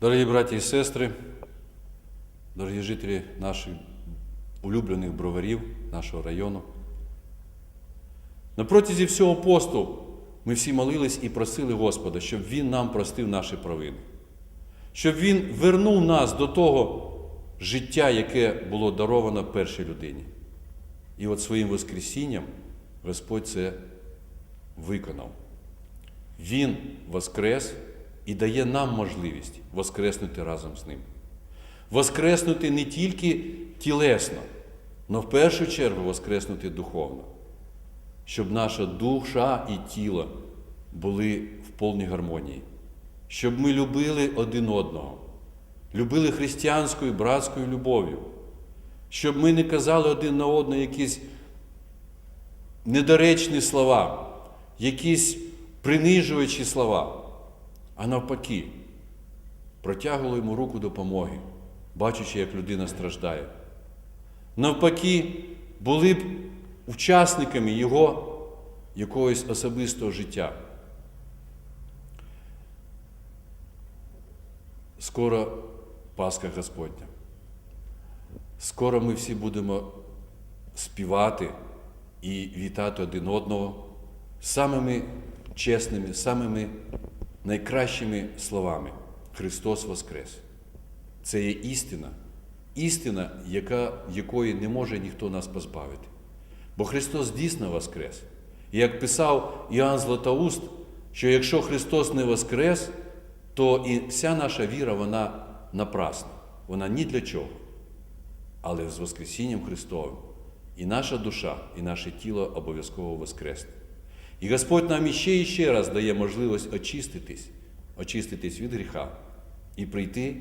Дорогі браті і сестри, дорогі жителі наших улюблених броварів, нашого району. На протязі всього посту ми всі молились і просили Господа, щоб Він нам простив наші провини, щоб Він вернув нас до того життя, яке було даровано першій людині. І от своїм Воскресінням Господь це виконав. Він воскрес і дає нам можливість воскреснути разом з ним. Воскреснути не тільки тілесно, але в першу чергу воскреснути духовно, щоб наша душа і тіло були в повній гармонії, щоб ми любили один одного, любили християнською братською любов'ю, щоб ми не казали один на одного якісь недоречні слова, якісь принижуючі слова, а навпаки, протягували йому руку допомоги, бачачи, як людина страждає. Навпаки, були б учасниками його якогось особистого життя. Скоро Пасха Господня. Скоро ми всі будемо співати і вітати один одного самими чесними, самими найкращими словами. Христос Воскрес. Це є істина, істина, яка, якої не може ніхто нас позбавити. Бо Христос дійсно Воскрес. І як писав Іоанн Златоуст, що якщо Христос не Воскрес, то і вся наша віра, вона напрасна, вона ні для чого. Але з Воскресінням Христовим і наша душа, і наше тіло обов'язково воскресне. І Господь нам іще і ще раз дає можливість очиститись, очиститись від гріха і прийти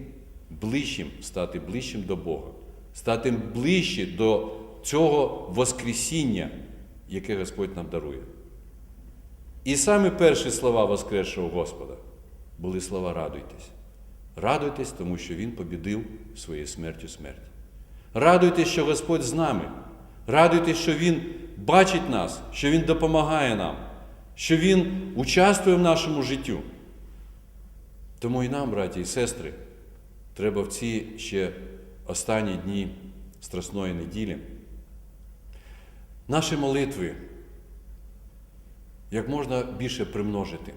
ближчим, стати ближчим до Бога, стати ближче до цього Воскресіння, яке Господь нам дарує. І саме перші слова Воскресшого Господа були слова радуйтесь. Радуйтесь, тому що Він побідив своєю смертю смерть. Радуйтесь, що Господь з нами. Радуйтесь, що Він бачить нас, що Він допомагає нам, що Він участвує в нашому життю. Тому і нам, браті і сестри, треба в ці ще останні дні Страсної неділі наші молитви як можна більше примножити.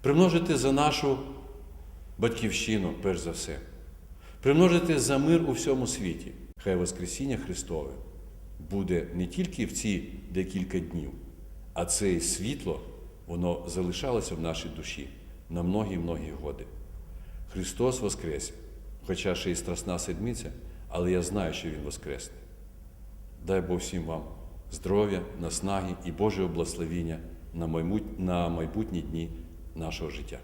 Примножити за нашу батьківщину, перш за все. Примножити за мир у всьому світі. Хай Воскресіння Христове буде не тільки в ці декілька днів, а це світло, воно залишалося в нашій душі на многі-многі годи. Христос Воскрес, хоча ще й страсна седмиця, але я знаю, що Він Воскресне. Дай Бог всім вам здоров'я, наснаги і Божого благословіння на майбутні дні нашого життя.